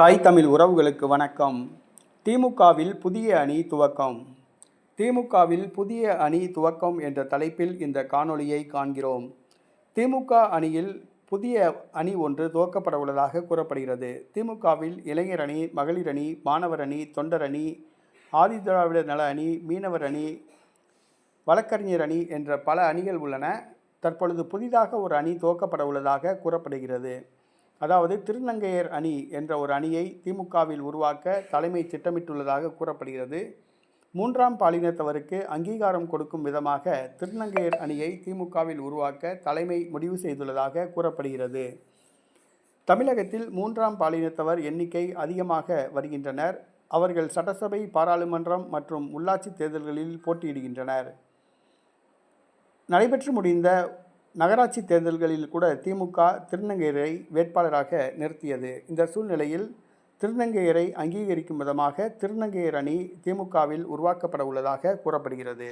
தாய் தமிழ் உறவுகளுக்கு வணக்கம். திமுகவில் புதிய அணி துவக்கம். திமுகவில் புதிய அணி துவக்கம் என்ற தலைப்பில் இந்த காணொளியை காண்கிறோம். திமுக அணியில் புதிய அணி ஒன்று துவக்கப்பட உள்ளதாக கூறப்படுகிறது. திமுகவில் இளைஞர் அணி மகளிர் அணி மாணவர் அணி தொண்டர் அணி ஆதிதிராவிடர் நல அணி மீனவர் அணி வழக்கறிஞர் அணி என்ற பல அணிகள் உள்ளன. தற்பொழுது புதிதாக ஒரு அணி துவக்கப்பட உள்ளதாக கூறப்படுகிறது. அதாவது திருநங்கையர் அணி என்ற ஒரு அணியை திமுகவில் உருவாக்க தலைமை திட்டமிட்டுள்ளதாக கூறப்படுகிறது. மூன்றாம் பாலினத்தவருக்கு அங்கீகாரம் கொடுக்கும் விதமாக திருநங்கையர் அணியை திமுகவில் உருவாக்க தலைமை முடிவு செய்துள்ளதாக கூறப்படுகிறது. தமிழகத்தில் மூன்றாம் பாலினத்தவர் எண்ணிக்கை அதிகமாக வருகின்றனர். அவர்கள் சட்டசபை பாராளுமன்றம் மற்றும் உள்ளாட்சி தேர்தல்களில் போட்டியிடுகின்றனர். நடைபெற்று முடிந்த நகராட்சி தேர்தல்களில் கூட திமுக திருநங்கையரை வேட்பாளராக நிறுத்தியது. இந்த சூழ்நிலையில் திருநங்கையரை அங்கீகரிக்கும் விதமாக திருநங்கையர் அணி திமுகவில் உருவாக்கப்பட உள்ளதாக கூறப்படுகிறது.